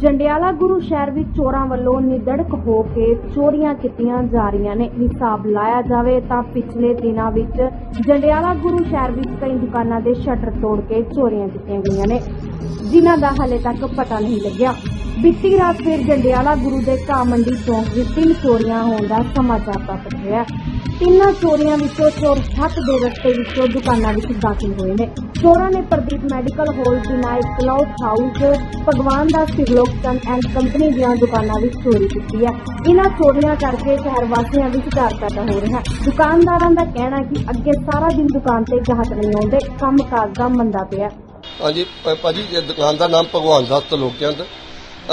ਜੰਡਿਆਲਾ ਗੁਰੂ ਸ਼ਹਿਰ ਵਿੱਚ ਚੋਰਾਂ ਵੱਲੋਂ ਨਿਦੜਕ ਹੋ ਕੇ ਚੋਰੀਆਂ ਕੀਤੀਆਂ ਜਾ ਰਹੀਆਂ ਨੇ। ਹਿਸਾਬ ਲਾਇਆ ਜਾਵੇ ਤਾਂ ਪਿਛਲੇ ਦਿਨਾਂ ਵਿੱਚ ਜੰਡਿਆਲਾ ਗੁਰੂ ਸ਼ਹਿਰ ਵਿੱਚ ਕਈ ਦੁਕਾਨਾਂ ਦੇ ਸ਼ਟਰ ਤੋੜ ਕੇ ਚੋਰੀਆਂ ਕੀਤੀਆਂ ਗਈਆਂ ਨੇ। ਜਿਨ੍ਹਾਂ ਦਾ ਹਲੇ ਤੱਕ ਪਤਾ ਨਹੀਂ ਲੱਗਿਆ। ਬੀਤੀ ਰਾਤ ਫਿਰ ਜੰਡਿਆਲਾ ਗੁਰੂ ਦੇ ਘਾਹ ਮੰਡੀ ਚੌਂਕ ਵਿੱਚ ਤਿੰਨ ਚੋਰੀਆਂ ਹੋਣ ਦਾ ਸਮਾਚਾਰ ਪ੍ਰਾਪਤ ਹੋਇਆ ਤਿੰਨਾਂ ਚੋਰੀਆਂ ਵਿੱਚੋਂ ਚੋਰ ਛੱਤ ਦੇ ਰਸਤੇ ਵਿੱਚੋਂ ਦੁਕਾਨਾਂ ਵਿੱਚ ਦਾਖਲ ਹੋਏ ਨੇ। ਚੋਰਾਂ ਨੇ Pradeep medical hall Vinayak cloth house ਭਗਵਾਨ ਦਾ ਸਿਰਲੋਕ ਚੰਦ ਐਂਡ ਕੰਪਨੀ ਦੀਆਂ ਦੁਕਾਨਾਂ ਵਿੱਚ ਚੋਰੀ ਕੀਤੀ ਹੈ। ਇਹਨਾਂ ਚੋਰੀਆਂ ਕਰਕੇ ਸ਼ਹਿਰ ਵਾਸੀਆਂ ਵਿੱਚ ਡਰ ਪੈਦਾ ਹੋ ਰਿਹਾ ਹੈ। ਦੁਕਾਨਦਾਰਾਂ ਦਾ ਕਹਿਣਾ ਹੈ ਕਿ ਅੱਗੇ ਸਾਰਾ ਦਿਨ ਦੁਕਾਨ ਤੇ ਗਾਹਕ ਨਹੀਂ ਆਉਂਦੇ। ਕੰਮਕਾਜ ਦਾ ਮੰਦਾ ਪਿਆ। ਹਾਂਜੀ, ਭਾਜੀ ਇਹ ਦੁਕਾਨ ਦਾ ਨਾਮ ਭਗਵਾਨ ਦਾਸ ਤਲੋਕਚੰਦ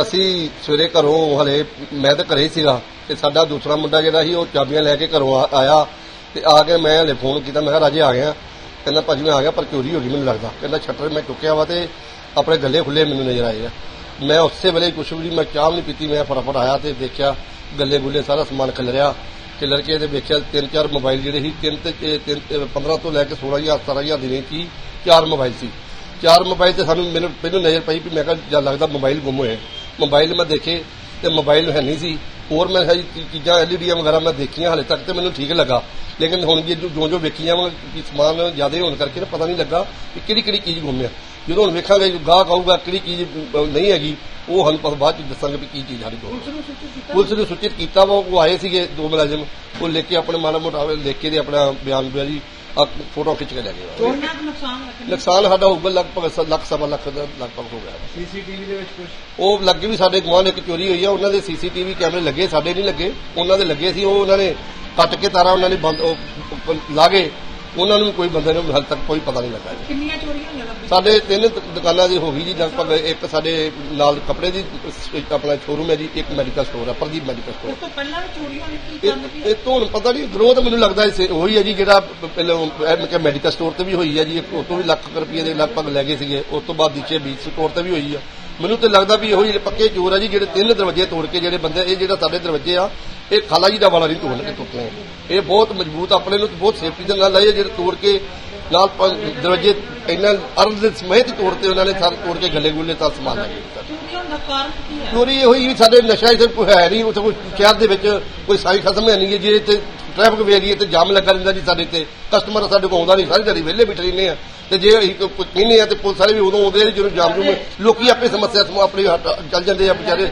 ਅਸੀਂ ਸਵੇਰੇ ਘਰੋਂ ਹਲੇ, ਮੈਂ ਤਾਂ ਘਰੇ ਸੀਗਾ, ਤੇ ਸਾਡਾ ਦੂਸਰਾ ਮੁੰਡਾ ਜਿਹੜਾ ਸੀ, ਉਹ ਚਾਬੀਆਂ ਲੈ ਕੇ ਘਰੋਂ ਆ- ਆਇਆ, ਤੇ ਆ ਕੇ ਮੈਂ ਹਲੇ ਫੋਨ ਕੀਤਾ, ਮੈਂ ਕਿਹਾ, ਰਾਜੇ ਆ ਗਿਆ। ਕਹਿੰਦਾ, ਭਾਜੀ, ਮੈਂ ਆ ਗਿਆ, ਪਰ ਚੋਰੀ ਹੋ ਗਈ ਮੈਨੂੰ ਲੱਗਦਾ। ਕਹਿੰਦਾ ਸ਼ਟਰ ਮੈਂ ਚੁੱਕਿਆ ਵਾ ਤੇ ਆਪਣੇ ਗੱਲੇ ਖੁੱਲੇ ਮੈਨੂੰ ਨਜ਼ਰ ਆਏ ਆ। ਮੈਂ ਉਸੇ ਵੇਲੇ ਕੁਛ ਵੀ ਨਹੀਂ ਮੈਂ ਚਾਹ ਵੀ ਨਹੀਂ ਪੀਤੀ, ਮੈਂ ਫਟਾਫਟ ਆਇਆ ਤੇ ਦੇਖਿਆ, ਗੱਲੇ ਗੁੱਲੇ ਸਾਰਾ ਸਮਾਨ ਖਿਲਰਿਆ ਖਿਲਰ ਕੇ ਤੇ ਵੇਖਿਆ ਤਿੰਨ ਚਾਰ ਮੋਬਾਈਲ ਜਿਹੜੇ ਸੀ, ਤਿੰਨ ਤੇ ਤੇ- ਤਿੰਨ ਤੇ 15 ਤੋਂ ਲੈ ਕੇ 16000 17000 ਦੀ ਰੇਂਜ ਸੀ, ਚਾਰ ਮੋਬਾਈਲ ਸੀ। ਚਾਰ ਮੋਬਾਈਲ ਤੇ ਸਾਨੂੰ ਮੈਨੂੰ ਪਹਿਲਾਂ ਨਜ਼ਰ ਪਈ ਵੀ ਮੈਂ ਕਿਹਾ, ਜਾਂ ਲੱਗਦਾ ਮੋਬਾਈਲ ਗੁੰਮ ਹੋਏ ਮੋਬਾਈਲ ਮੈਂ ਦੇਖੇ ਤੇ ਮੋਬਾਈਲ ਹੈ ਨਹੀਂ ਸੀ। ਹੋਰ ਮੈਂ ਚੀ- ਚੀਜ਼ਾਂ ਐਲਈਡੀਆਂ ਵਗੈਰਾ ਮੈਂ ਦੇਖੀਆਂ ਹਾਲੇ ਤੱਕ ਤੇ ਮੈਨੂੰ ਠੀਕ ਲੱਗਾ। ਲੇਕਿਨ ਹੁਣ ਜੇ ਜੋ ਜੋ ਵੇਖੀਆਂ ਕਿ ਸਮਾਨ ਜ਼ਿਆਦਾ ਹੋਣ ਕਰਕੇ ਨਾ ਪਤਾ ਨਹੀਂ ਲੱਗਾ ਕਿ ਕਿਹੜੀ ਕਿਹੜੀ ਚੀਜ਼ ਗੁੰਮਿਆ ਜਦੋਂ ਹੁਣ ਵੇਖਾਂਗੇ ਗਾਹਕ ਆਊਗਾ ਕਿਹੜੀ ਚੀਜ਼ ਨਹੀਂ ਹੈਗੀ ਉਹ ਸਾਨੂੰ ਪਤਾ ਬਾਅਦ ਚ ਦੱਸਾਂਗੇ ਵੀ ਕੀ ਚੀਜ਼ ਸਾਡੀ ਗੁੰਮ ਪੁਲਿਸ ਨੂੰ ਸੂਚਿਤ ਕੀਤਾ? ਵਾ ਉਹ ਆਏ ਸੀਗੇ ਦੋ ਮੁਲਾਜ਼ਮ। ਉਹ ਲੈ ਕੇ ਆਪਣੇ ਮਾੜਾ ਮੋਟਾ ਲਿਖ ਕੇ ਆਪਣਾ ਬਿਆਨ ਬਿਆ ਫੋਟੋ ਖਿੱਚ ਕੇ ਲੈ ਗਏ ਕਿੰਨਾ ਕੁ ਨੁਕਸਾਨ ਨੁਕਸਾਨ ਸਾਡਾ ਹੋਊਗਾ ਲਗਭਗ ਲੱਖ ਸਵਾ ਲੱਖ ਦਾ ਲਗਭਗ ਹੋ ਗਿਆ। ਸੀਸੀਟੀਵੀ ਦੇ ਵਿੱਚ ਕੁਝ ਉਹ ਲੱਗੇ ਵੀ ਸਾਡੇ ਗਵਾਂਢ ਇੱਕ ਚੋਰੀ ਹੋਈ ਆ ਉਹਨਾਂ ਦੇ ਸੀਸੀਟੀਵੀ ਕੈਮਰੇ ਲੱਗੇ ਸਾਡੇ ਨਹੀਂ ਲੱਗੇ। ਉਹਨਾਂ ਦੇ ਲੱਗੇ ਸੀ ਉਹ ਉਹਨਾਂ ਨੇ ਕੱਟ ਕੇ ਤਾਰਾਂ ਉਹਨਾਂ ਨੇ ਬੰਦ ਉਹ ਲਾ ਗਏ। ਉਹਨਾਂ ਨੂੰ ਕੋਈ ਬੰਦੇ ਨੂੰ ਹਾਲੇ ਤੱਕ ਕੋਈ ਪਤਾ ਨਹੀਂ ਲੱਗਾ ਜੀ। ਕਿੰਨੀਆਂ ਚੋਰੀਆਂ ਹੋਈਆਂ ਲੱਗਦੀਆਂ? ਸਾਡੇ ਤਿੰਨ ਦ- ਦੁਕਾਨਾਂ ਦੀ ਹੋ ਗਈ ਜੀ ਲਗਭਗ ਇੱਕ ਸਾਡੇ ਨਾਲ ਕੱਪੜੇ ਦੀ ਸ- ਆਪਣਾ ਸ਼ੋਰੂਮ ਹੈ ਜੀ ਇੱਕ ਮੈਡੀਕਲ ਸਟੋਰ ਹੈ ਪ੍ਰਦੀਪ ਮੈਡੀਕਲ ਸਟੋਰ ਉਸ ਤੋਂ ਪਹਿਲਾਂ ਵੀ ਚੋਰੀਆਂ ਹੋਈਆਂ ਕੀ ਕਾਰਨ ਕੀ ਇਹ ਇਹ ਤੋਂ ਪਤਾ ਨਹੀਂ ਗਰੋਥ ਮੈਨੂੰ ਲੱਗਦਾ ਇਸੇ ਉਹੀ ਹੈ ਜੀ ਜਿਹੜਾ ਪ- ਪਹਿਲਾਂ ਮੈਡੀਕਲ ਸਟੋਰ ਤੇ ਵੀ ਹੋਈ ਹੈ ਜੀ ਉਹ ਤੋਂ ਵੀ ਲੱਖ ਕੁ ਰੁਪਏ ਦੇ ਲਗਭਗ ਲੈ ਗਏ ਸੀਗੇ ਉਸ ਤੋਂ ਬਾਅਦ ਨੀਚੇ ਬੀਚ ਸਟੋਰ ਤੇ ਵੀ ਹੋਈ ਆ। ਮੈਨੂੰ ਤੇ ਲੱਗਦਾ ਵੀ ਇਹੋ ਜਿਹੇ ਪੱਕੇ ਚੋਰ ਆ ਜੀ ਜਿਹੜੇ ਤਿੰਨ ਦਰਵਾਜ਼ੇ ਤੋੜ ਕੇ ਜਿਹੜੇ ਬੰਦੇ ਇਹ ਜਿਹੜਾ ਸਾਡੇ ਦਰਵਾਜ਼ੇ ਆ ਇਹ ਖਾਲਾ ਜੀ ਦਾ ਵਾਲਾ ਨਹੀਂ ਤੋੜਨ ਕੇ ਟੁੱਟਣੇ ਇਹ ਬਹੁਤ ਮਜ਼ਬੂਤ ਆਪਣੇ ਨੂੰ ਬਹੁਤ ਸੇਫਟੀ ਦੇ ਨਾਲ ਲਾਏ ਆ, ਜਿਹੜੇ ਤੋੜ ਕੇ ਨਾਲ ਦਰਵਾਜ਼ੇ ਇੰਨਾ ਅਰਧ ਦੇ ਸਮੇਤ ਤੋੜਤੇ ਉਹਨਾਂ ਨੇ ਸਾਰੇ ਤੋੜ ਕੇ ਗੱਲੇ ਗੁੱਲੇ ਤਾਂ ਸਮਾਨ ਲੈ ਗਏ ਚੋਰੀ ਹੋਈ ਵੀ ਸਾਡੇ ਨਸ਼ਾ ਇੱਥੇ ਕੋਈ ਹੈ ਨਹੀਂ ਉੱਥੇ ਕੋਈ ਸ਼ਹਿਰ ਦੇ ਵਿੱਚ ਕੋਈ ਸਾਈ ਖਤਮ ਹੈ ਨਹੀਂ ਹੈ ਜੀ ਇੱਥੇ ਟ੍ਰੈਫਿਕ ਵੇਰੀਏ ਤੇ ਜਾਮ ਲੱਗਾ ਰਹਿੰਦਾ ਜੀ ਸਾਡੇ ਤੇ। ਕਸਟਮਰ ਸਾਡੇ ਕੋਲ ਆਉਂਦਾ ਨਹੀਂ ਸਾਰੀ ਦਿਹਾੜੀ ਵਿਹਲੇ ਬਿਠ ਰਹਿੰਦੇ ਆ। ਤੇ ਜੇ ਅਸੀਂ ਕੋਈ ਕਹਿੰਦੇ ਆ ਤੇ ਪੁਲਿਸ ਵਾਲੇ ਵੀ ਉਦੋਂ ਆਉਂਦੇ ਆ ਜਦੋਂ ਜਾਮ ਜੂਮ ਲੋਕੀ ਆਪੇ ਸਮੱਸਿਆ ਸਮੂਹ ਆਪਣੀ ਚੱਲ ਜਾਂਦੇ ਆ ਵਿਚਾਰੇ।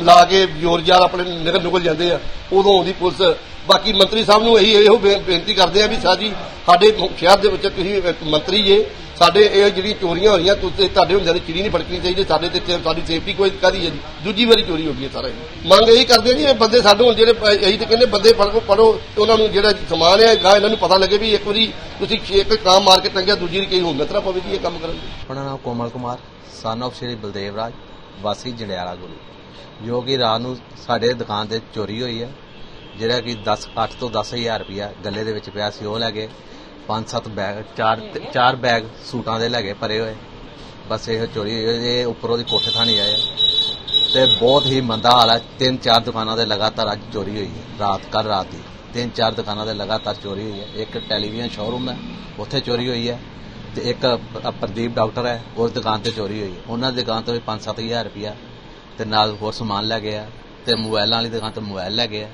ਲਾ ਕੇ ਜ਼ੋਰ ਜ਼ਾਰ ਆਪਣੇ ਨਿਕਲ ਨਿਕਲ ਜਾਂਦੇ ਆ, ਉਦੋਂ ਆਉਂਦੀ ਪੁਲਿਸ। ਬਾਕੀ ਮੰਤਰੀ ਸਾਹਿਬ ਨੂੰ ਇਹੀ ਇਹੋ ਬੇਨਤੀ ਕਰਦੇ ਆ ਵੀ ਸਾਜੀ ਸਾਡੇ ਸ਼ਹਿਰ ਦੇ ਵਿੱਚ ਤੁਸੀਂ ਮੰਤਰੀ ਜੇ, ਸਾਡੇ ਇਹ ਜਿਹੜੀਆਂ ਚੋਰੀਆਂ ਹੋ ਰਹੀਆਂ ਤੁਸੀਂ ਤੁਹਾਡੇ ਹੁੰਦਿਆਂ ਦੀ ਚਿੜੀ ਨਹੀਂ ਫੜਕਣੀ ਚਾਹੀਦੀ, ਸਾਡੇ ਤੇ ਸਾਡੀ ਸੇਫਟੀ ਕੋਈ ਕਾਦੀ ਹੈ ਦੂਜੀ ਵਾਰੀ ਚੋਰੀ ਹੋ ਗਈ ਹੈ ਸਾਰਾ ਮੰਗ ਇਹੀ ਕਰਦੇ ਜੀ ਇਹ ਬੰਦੇ ਸਾਡੇ ਹੁਣ ਜਿਹੜੇ ਇਹੀ ਤੇ ਕਹਿੰਦੇ ਬੰਦੇ ਫੜੋ ਪੜੋ ਉਹਨਾਂ ਨੂੰ ਜਿਹੜਾ ਸਮਾਨ ਹੈ ਗਾ ਇਹਨਾਂ ਨੂੰ ਪਤਾ ਲੱਗੇ ਵੀ ਇੱਕ ਵਾਰੀ ਤੁਸੀਂ ਇੱਕ ਕੰਮ ਮਾਰ ਕੇ ਟੰਗਿਆ, ਦੂਜੀ ਵਾਰੀ ਕਈ ਹੁਣ ਨਤਰਾ ਪਵੇ ਜੀ, ਇਹ ਕੰਮ ਕਰਨ। ਦੀ ਉਹਨਾਂ ਨਾਮ ਕੋਮਲ ਕੁਮਾਰ ਸਨ of ਸ਼੍ਰੀ ਬਲਦੇਵ ਰਾਜ, ਵਾਸੀ ਜੰਡਿਆਲਾ ਗੁਰੂ। ਜੋ ਕਿ ਰਾਤ ਨੂੰ ਸਾਡੇ ਦੁਕਾਨ ਤੇ ਚੋਰੀ ਹੋਈ ਹੈ। ਜਿਹੜਾ ਕਿ 10 8 ਤੋਂ 10000 ਰੁਪਇਆ ਗੱਲੇ ਦੇ ਵਿੱਚ ਪਿਆ ਸੀ, ਉਹ ਲੈ ਗਏ ਪੰਜ, ਸੱਤ ਬੈਗ, ਚਾਰ ਚਾਰ ਬੈਗ ਸੂਟਾਂ ਦੇ ਲੈ ਗਏ ਭਰੇ ਹੋਏ। ਬਸ ਇਹ ਚੋਰੀ ਹੋਈ ਹੈ। ਇਹ ਉੱਪਰੋਂ ਦੀ ਕੋਠੇ ਥਾਣੀ ਆਏ ਆ। ਤੇ ਬਹੁਤ ਹੀ ਮੰਦਾ ਹਾਲ ਹੈ। ਤਿੰਨ, ਚਾਰ ਦੁਕਾਨਾਂ ਦੇ ਲਗਾਤਾਰ ਅੱਜ ਚੋਰੀ ਹੋਈ ਹੈ, ਰਾਤ ਕੱਲ ਰਾਤ ਦੀ। ਤਿੰਨ, ਚਾਰ ਦੁਕਾਨਾਂ ਦੇ ਲਗਾਤਾਰ ਚੋਰੀ ਹੋਈ ਹੈ। ਇੱਕ ਟੈਲੀਵਿਜ਼ਨ ਸ਼ੋਰੂਮ ਹੈ, ਉੱਥੇ ਚੋਰੀ ਹੋਈ ਹੈ। ਤੇ ਇੱਕ ਪ੍ਰਦੀਪ ਡਾਕਟਰ ਹੈ, ਉਸ ਦੁਕਾਨ ਤੇ ਚੋਰੀ ਹੋਈ ਹੈ। ਉਹਨਾਂ ਦੀ ਦੁਕਾਨ ਤੋਂ ਵੀ 5-7000 ਰੁਪਇਆ ਤੇ ਨਾਲ ਹੋਰ ਸਮਾਨ ਲੈ ਗਿਆ ਤੇ ਮੋਬਾਈਲਾਂ ਵਾਲੀ ਦੁਕਾਨ ਤੋਂ ਮੋਬਾਈਲ ਲੈ ਗਿਆ।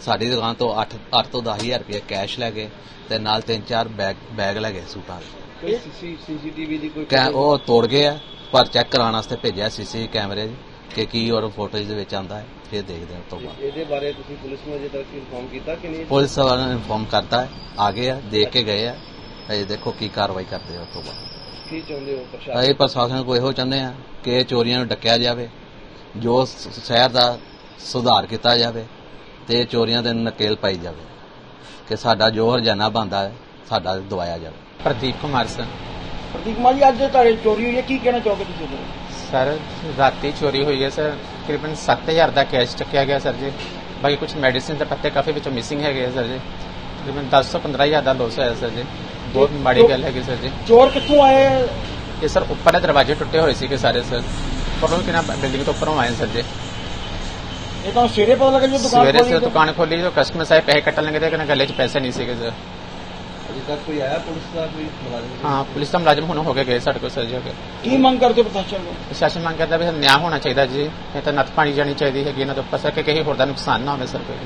ਸਾਡੀ ਦੁਕਾਨ ਤੋਂ 8 8 ਤੋਂ 10000 ਰੁਪਇਆ ਕੈਸ਼ ਲੈ ਗਏ ਤੇ ਨਾਲ ਤਿੰਨ ਚਾਰ ਬੈਗ ਬੈਗ ਲੈ ਗਏ ਸੂਟਾਂ ਦੇ। ਕੋਈ ਸੀਸੀਟੀਵੀ ਦੀ ਕੋਈ ਉਹ ਤੋੜ ਗਏ ਆ ਪਰ ਚੈੱਕ ਕਰਾਉਣ ਵਾਸਤੇ ਭੇਜਿਆ ਸੀਸੀ ਕੈਮਰੇ ਕਿ ਕੀ ਔਰ ਫੋਟੋਜ਼ ਦੇ ਵਿੱਚ ਆਂਦਾ ਹੈ ਫਿਰ ਦੇਖਦੇ ਹਾਂ ਤੋਂ ਬਾਅਦ। ਇਹਦੇ ਬਾਰੇ ਤੁਸੀਂ ਪੁਲਿਸ ਨੂੰ ਅਜੇ ਤੱਕ ਇਨਫੋਰਮ ਕੀਤਾ ਕਿ ਨਹੀਂ? ਪੁਲਿਸ ਵਾਲਿਆਂ ਨੇ ਇਨਫੋਰਮ ਕਰਤਾ ਹੈ ਆ ਗਏ ਆ ਦੇਖ ਕੇ ਗਏ ਆ ਅਜੇ ਦੇਖੋ ਕੀ ਕਾਰਵਾਈ ਕਰਦੇ ਆ ਉਸ ਤੋਂ ਬਾਅਦ। ਕੀ ਚਾਹੁੰਦੇ ਹੋ ਪ੍ਰਸ਼ਾਸਨ? ਅਸੀਂ ਪ੍ਰਸ਼ਾਸਨ ਕੋਲ ਇਹੋ ਚਾਹੁੰਦੇ ਆ ਕਿ ਇਹ ਚੋਰੀਆਂ ਨੂੰ ਡੱਕਿਆ ਜਾਵੇ ਜੋ ਸ਼ਹਿਰ ਦਾ ਸੁਧਾਰ ਕੀਤਾ ਜਾਵੇ ਤੇ ਚੋਰੀਆਂ ਤੇ ਨਕੇਲ ਪਾਈ ਜਾਵੇ ਕਿ ਸਾਡਾ ਜੋ ਹਰਜਾਨਾ ਬੰਦਾ ਹੈ ਸਾਡਾ ਦਵਾਇਆ ਜਾਵੇ। ਪ੍ਰਦੀਪ ਕੁਮਾਰ ਸਰ। ਪ੍ਰਦੀਪ ਕੁਮਾਰ ਜੀ ਅੱਜ ਤੁਹਾਡੇ ਚੋਰੀ ਹੋਈ ਹੈ ਕੀ ਕਹਿਣਾ ਚਾਹੋਗੇ ਤੁਸੀਂ? ਸਰ ਰਾਤੀ ਚੋਰੀ ਹੋਈ ਹੈ ਸਰ। ਤਕਰੀਬਨ 7000 ਦਾ ਕੈਸ਼ ਚੱਕਿਆ ਗਿਆ ਸਰ ਜੀ। ਬਾਕੀ ਕੁਝ ਮੈਡੀਸਿਨ ਦੇ ਪੱਤੇ ਕਾਫੀ ਵਿੱਚੋਂ ਮਿਸਿੰਗ ਹੈਗੇ ਸਰ ਜੀ। ਤਕਰੀਬਨ 10 ਤੋਂ 15000 ਦਾ ਲੋਸ ਹੋਇਆ ਸਰ ਜੀ। ਬਹੁਤ ਮਾੜੀ ਗੱਲ ਹੈਗੀ ਸਰ ਜੀ। ਚੋਰ ਕਿੱਥੋਂ ਆਏ? ਇਹ ਸਰ ਉੱਪਰਲੇ ਦਰਵਾਜ਼ੇ ਟੁੱਟੇ ਹੋਏ ਸੀਗੇ ਸਾਰੇ ਸਰ। ਉੱਪਰੋਂ ਕਿਨਾ ਬਿਲਡਿੰਗ ਤੋਂ ਉੱਪਰੋਂ ਆਏ ਸਰ ਜੀ। ਇਹ ਤਾਂ ਸਵੇਰੇ ਪਤਾ ਲੱਗਾ ਜਦੋਂ ਦੁਕਾਨ ਸਵੇਰੇ ਖੋਲੀ ਸੇ ਤਾਂ- ਦੁਕਾਨ ਖੋਲੀ ਜੋ ਕਸਟਮਰ ਸਾਹਿਬ ਪੈਸੇ ਕੱਟਣ ਲੱਗੇ ਤੇ ਕਹਿੰਦੇ ਗੱਲੇ 'ਚ ਪੈਸੇ ਨਹੀਂ ਸੀਗੇ ਸਰ। ਅਜੇ ਤੱਕ ਕੋਈ ਆਇਆ ਪੁਲਿਸ ਦਾ ਕੋਈ ਮੁਲਾਜ਼ਮ? ਹਾਂ ਪੁਲਿਸ ਦਾ ਮੁਲਾਜ਼ਮ ਹੁਣ ਹੋ ਕੇ ਗਏ ਸਾਡੇ ਕੋਲ ਸਰ ਜੀ ਹੋ ਕੇ। ਕੀ ਮੰਗ ਕਰਦੇ ਪ੍ਰਸ਼ਾਸਨ ਨੂੰ? ਪ੍ਰਸ਼ਾਸਨ ਮੰਗ ਕਰਦਾ ਵੀ ਨਿਆਂ ਹੋਣਾ ਚਾਹੀਦਾ ਜੀ ਇਹ ਤਾਂ ਨੱਥ ਪਾਣੀ ਜਾਣੀ ਚਾਹੀਦੀ ਹੈਗੀ ਇਹਨਾਂ ਦੇ ਉੱਪਰ ਸਰ ਕਿ ਕਿਸੇ ਹੋਰ ਦਾ ਨੁਕਸਾਨ ਨਾ ਹੋਵੇ ਸਰ ਕੋਈ।